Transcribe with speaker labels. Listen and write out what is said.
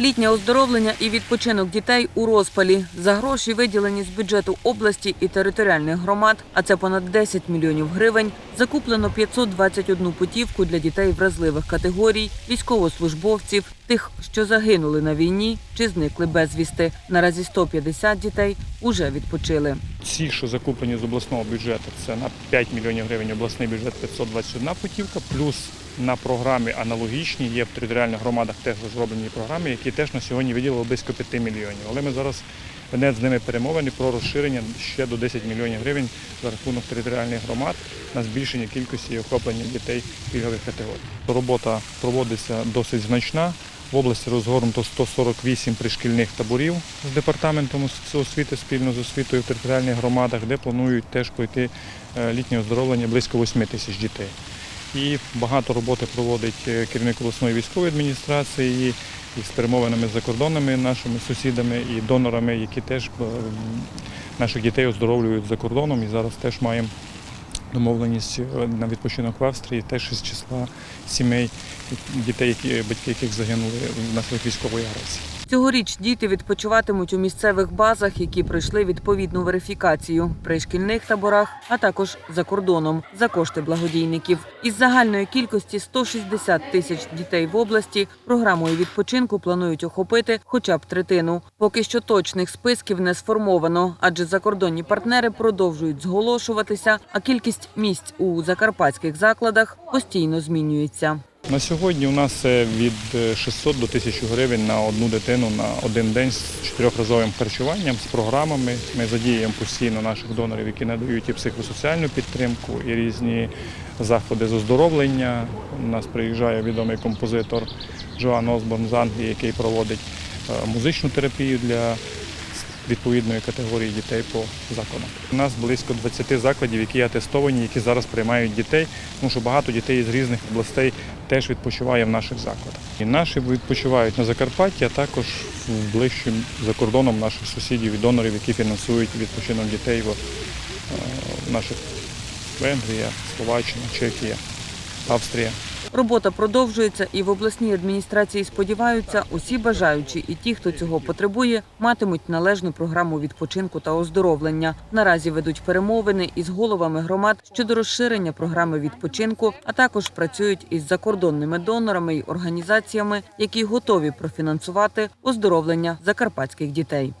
Speaker 1: Літнє оздоровлення і відпочинок дітей у розпалі за гроші, виділені з бюджету області і територіальних громад, а це понад 10 мільйонів гривень. Закуплено 521 путівку для дітей вразливих категорій, військовослужбовців, тих, що загинули на війні чи зникли безвісти. Наразі 150 дітей уже відпочили.
Speaker 2: Ці, що закуплені з обласного бюджету, це на 5 мільйонів гривень обласний бюджет 521 путівка, плюс на програмі аналогічні є в територіальних громадах теж зроблені програми, які теж на сьогодні виділили близько 5 мільйонів. Але ми зараз ведемо з ними перемовини про розширення ще до 10 мільйонів гривень за рахунок територіальних громад на збільшення кількості і охоплення дітей пільгових категорій. Робота проводиться досить значна. В області розгорнуто 148 пришкільних таборів з департаментом освіти спільно з освітою в територіальних громадах, де планують теж пройти е, літнє оздоровлення близько 8 тисяч дітей. І багато роботи проводить е, керівник обласної військової адміністрації і з перемовинами за кордонами, нашими сусідами і донорами, які теж е, наших дітей оздоровлюють за кордоном. І зараз теж маємо домовленість е, на відпочинок в Австрії, теж із числа сімей дітей, які батьки яких загинули внаслідок військової агресії.
Speaker 1: Цьогоріч діти відпочиватимуть у місцевих базах, які пройшли відповідну верифікацію при шкільних таборах, а також за кордоном за кошти благодійників. Із загальної кількості 160 тисяч дітей в області програмою відпочинку планують охопити хоча б третину. Поки що точних списків не сформовано, адже закордонні партнери продовжують зголошуватися, а кількість місць у закарпатських закладах постійно змінюється.
Speaker 2: На сьогодні у нас від е, 600 до 1000 гривень на одну дитину на один день з чотирьохразовим харчуванням, з програмами. Ми задіємо постійно наших донорів, які надають і психосоціальну підтримку, і різні заходи з оздоровлення. У нас приїжджає відомий композитор Джоан Осборн з Англії, який проводить е, музичну терапію для відповідної категорії дітей по закладам. У нас близько 20 закладів, які атестовані, які зараз приймають дітей, тому що багато дітей з різних областей теж відпочиває в наших закладах. І наші відпочивають на Закарпатті, а також ближчим за кордоном наших сусідів і донорів, які фінансують відпочинок дітей в, е, наших Венгрія, Словаччина, Чехія, Австрія.
Speaker 1: Робота продовжується, і в обласній адміністрації сподіваються, усі бажаючі і ті, хто цього потребує, матимуть належну програму відпочинку та оздоровлення. Наразі ведуть перемовини із головами громад щодо розширення програми відпочинку, а також працюють із закордонними донорами й організаціями, які готові профінансувати оздоровлення закарпатських дітей.